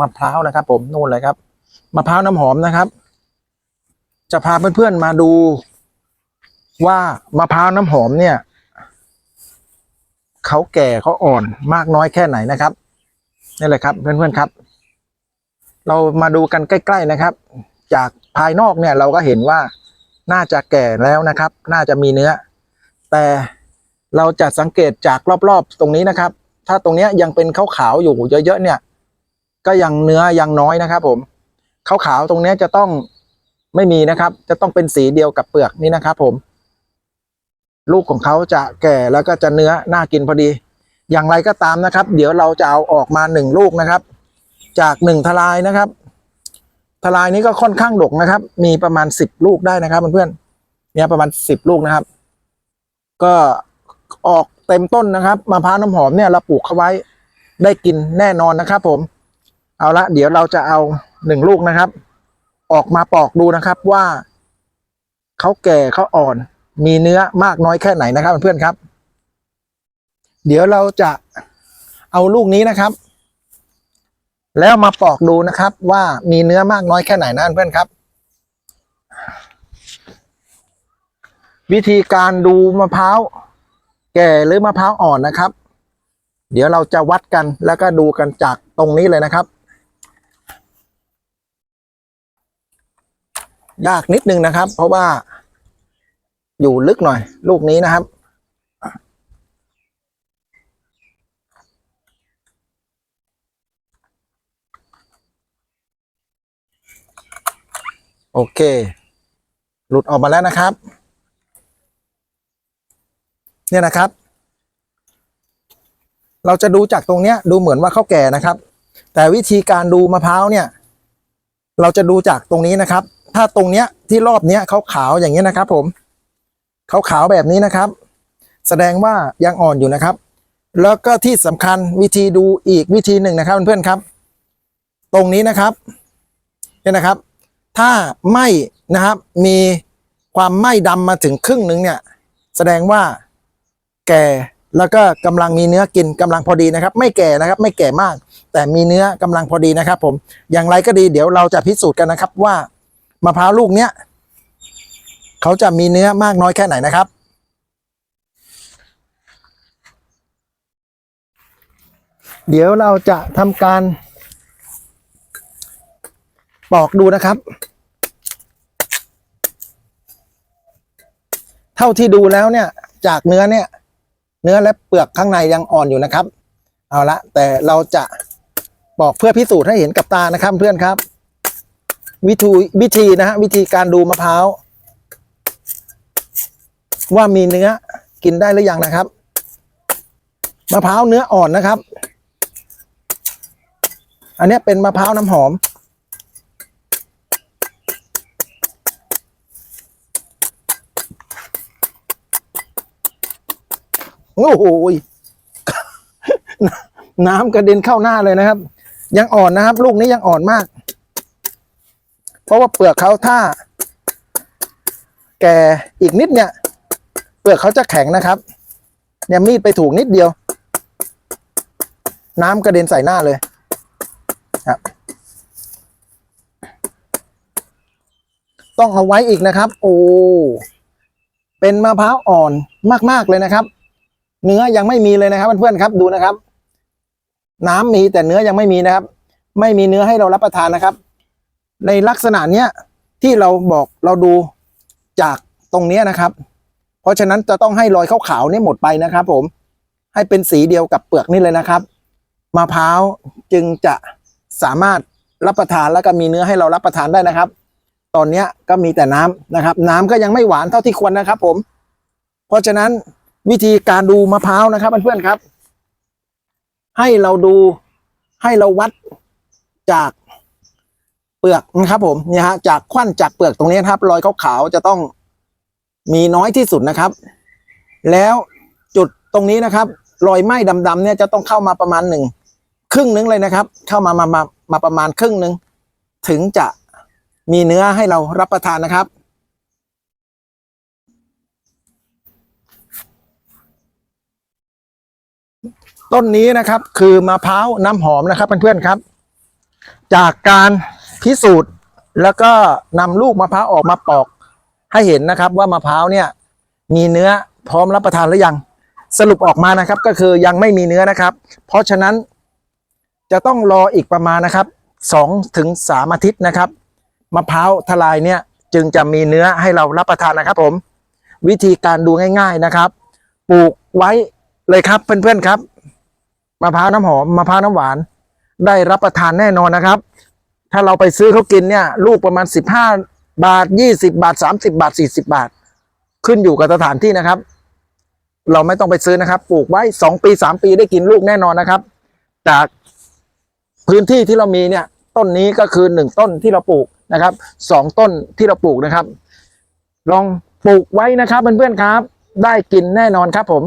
มะพร้าวนะครับ ผมนู่นเลยครับมะพร้าวน้ำหอมนะครับ จะพาเพื่อนๆมาดูว่ามะพร้าวน้ำหอมเนี่ยเขาแก่เขาอ่อนมากน้อยแค่ไหนนะครับนี่แหละครับ เพื่อนๆครับ เรามาดูกันใกล้ ๆนะครับ จากภายนอกเนี่ยเราก็เห็นว่าน่าจะแก่แล้วนะครับ น่าจะมีเนื้อ แต่เราจะสังเกตจากรอบๆตรงนี้นะครับ ถ้าตรงนี้ยยังเป็นขาวๆอยู่เยอะๆเนี่ย ก็ยังเนื้อยังน้อยนะครับ ผมขาวๆตรงนี้จะต้องไม่มีนะครับ จะต้องเป็นสีเดียวกับเปลือกนี่นะครับ ผม ลูกของเขาจะแก่แล้วก็จะเนื้อน่ากินพอดี อย่างไรก็ตามนะครับ เดี๋ยวเราจะเอาออกมาหนึ่งลูกนะครับ จากหนึ่งทลายนะครับ ทลายนี้ก็ค่อนข้างดกนะครับ มีประมาณสิบลูกได้นะครับเพื่อนๆเนี่ยประมาณสิบลูกนะครับ ก็ออกเต็มต้นนะครับมะพร้าวน้ำหอมเนี่ยเราปลูกเขาไว้ได้กินแน่นอนนะครับ ผม เอาละเดี๋ยวเราจะเอาหนึ่งลูกนะครับ ออกมาปอกดูนะครับว่าเขาแก่เขาอ่อน มีเนื้อมากน้อยแค่ไหนนะครับเพื่อนครับ เดี๋ยวเราจะเอาลูกนี้นะครับ แล้วมาปอกดูนะครับ ว่ามีเนื้อมากน้อยแค่ไหนนะเพื่อนครับ วิธีการดูมะพร้าวแก่หรือมะพร้าวอ่อนนะครับ เดี๋ยวเราจะวัดกันแล้วก็ดูกันจากตรงนี้เลยนะครับ ยากนิดนึงนะครับ เพราะว่าอยู่ลึกหน่อย ลูกนี้นะครับ โอเค หลุดออกมาแล้วนะครับ เนี่ยนะครับ เราจะดูจากตรงเนี้ยดูเหมือนว่าเขาแก่นะครับ แต่วิธีการดูมะพร้าวเนี่ย เราจะดูจากตรงนี้นะครับ ถ้าตรงเนี้ยที่รอบเนี้ยเขาขาวอย่างเงี้ยนะครับ ผมเขาขาวแบบนี้นะครับ แสดงว่ายังอ่อนอยู่นะครับ แล้วก็ที่สำคัญวิธีดูอีกวิธีหนึ่งนะครับเพื่อนๆครับ ตรงนี้นะครับเนี่ยนะครับ ถ้าไหมนะครับมีความไหม้ดำมาถึงครึ่งหนึ่งเนี่ย แสดงว่าแก่แล้วก็กำลังมีเนื้อกินกำลังพอดีนะครับ ไม่แก่นะครับ ไม่แก่มาก แต่มีเนื้อกำลังพอดีนะครับ ผมอย่างไรก็ดีเดี๋ยวเราจะพิสูจน์กันนะครับว่า มะพร้าวลูกเนี้ยเขาจะมีเนื้อมากน้อยแค่ไหนนะครับ เดี๋ยวเราจะทำการ ปอกดูนะครับ เท่าที่ดูแล้วเนี่ย จากเนื้อเนี่ย เนื้อและเปลือกข้างในยังอ่อนอยู่นะครับ เอาละแต่เราจะบอกเพื่อพิสูจน์ให้เห็นกับตานะครับเพื่อนครับ วิธีวิธีนะฮะวิธีการดูมะพร้าวว่ามีเนื้อกินได้หรือยังนะครับมะพร้าวเนื้ออ่อนนะครับ อันนี้เป็นมะพร้าวน้ำหอม โอ้โหน้ำกระเด็นเข้าหน้าเลยนะครับ ยังอ่อนนะครับ ลูกนี้ยังอ่อนมาก เพราะว่าเปลือกเขาถ้า แก่อีกนิดเนี่ย เปลือกเขาจะแข็งนะครับ เนี่ยมีดไปถูกนิดเดียว น้ำกระเด็นใส่หน้าเลยครับต้องเอาไว้อีกนะครับ โอ้เป็นมะพร้าวอ่อนมาก ๆ เลยนะครับ เนื้อยังไม่มีเลยนะครับเพื่อนๆครับดูนะครับ น้ำมีแต่เนื้อยังไม่มีนะครับ ไม่มีเนื้อให้เรารับประทานนะครับ ในลักษณะเนี้ยที่เราบอกเราดูจากตรงเนี้ยนะครับ เพราะฉะนั้นจะต้องให้รอยขาวๆนี่หมดไปนะครับ ผมให้เป็นสีเดียวกับเปลือกนี่เลยนะครับมะพร้าวจึงจะสามารถรับประทานแล้วก็มีเนื้อให้เรารับประทานได้นะครับ ตอนนี้ก็มีแต่น้ำนะครับ น้ำก็ยังไม่หวานเท่าที่ควรนะครับ ผม เพราะฉะนั้นวิธีการดูมะพร้าวนะครับเพื่อนๆครับ ให้เราดูให้เราวัดจาก ลือกนะครับผมเนี่ยฮะจากควันจากเปลือกตรงนี้นะครับ รอยขาวๆจะต้องมีน้อยที่สุดนะครับ แล้วจุดตรงนี้นะครับ รอยไหม้ดำๆเนี่ยจะต้องเข้ามาประมาณหนึ่งครึ่งนึงเลยนะครับ เข้ามามามามาประมาณครึ่งนึง ถึงจะมีเนื้อให้เรารับประทานนะครับต้นนี้นะครับคือมะพร้าวน้ำหอมนะครับเพื่อนๆครับ จากการ พิสูจน์แล้วก็นำลูกมะพร้าวออกมาปอก ให้เห็นนะครับว่ามะพร้าวเนี่ยมีเนื้อพร้อมรับประทานหรือยัง สรุปออกมานะครับก็คือยังไม่มีเนื้อนะครับ เพราะฉะนั้นจะต้องรออีกประมาณนะครับสองถึงสามอาทิตย์นะครับมะพร้าวทลายเนี่ยจึงจะมีเนื้อให้เรารับประทานนะครับผม วิธีการดูง่าย ๆนะครับ ปลูกไว้เลยครับเพื่อนๆครับมะพร้าวน้ำหอมมะพร้าวน้ำหวาน ได้รับประทานแน่นอนนะครับ ถ้าเราไปซื้อเขากินเนี่ย ลูกประมาณสิบห้าบาทยี่สิบาทสามสิบาทสี่สิบาท ขึ้นอยู่กับสถานที่นะครับ เราไม่ต้องไปซื้อนะครับ ปลูกไว้สองปีสามปีได้กินลูกแน่นอนนะครับ จากพื้นที่ที่เรามีเนี่ย ต้นนี้ก็คือหนึ่งต้นที่เราปลูกนะครับสองต้นที่เราปลูกนะครับ ลองปลูกไว้นะครับเพื่อนๆครับ ได้กินแน่นอนครับผม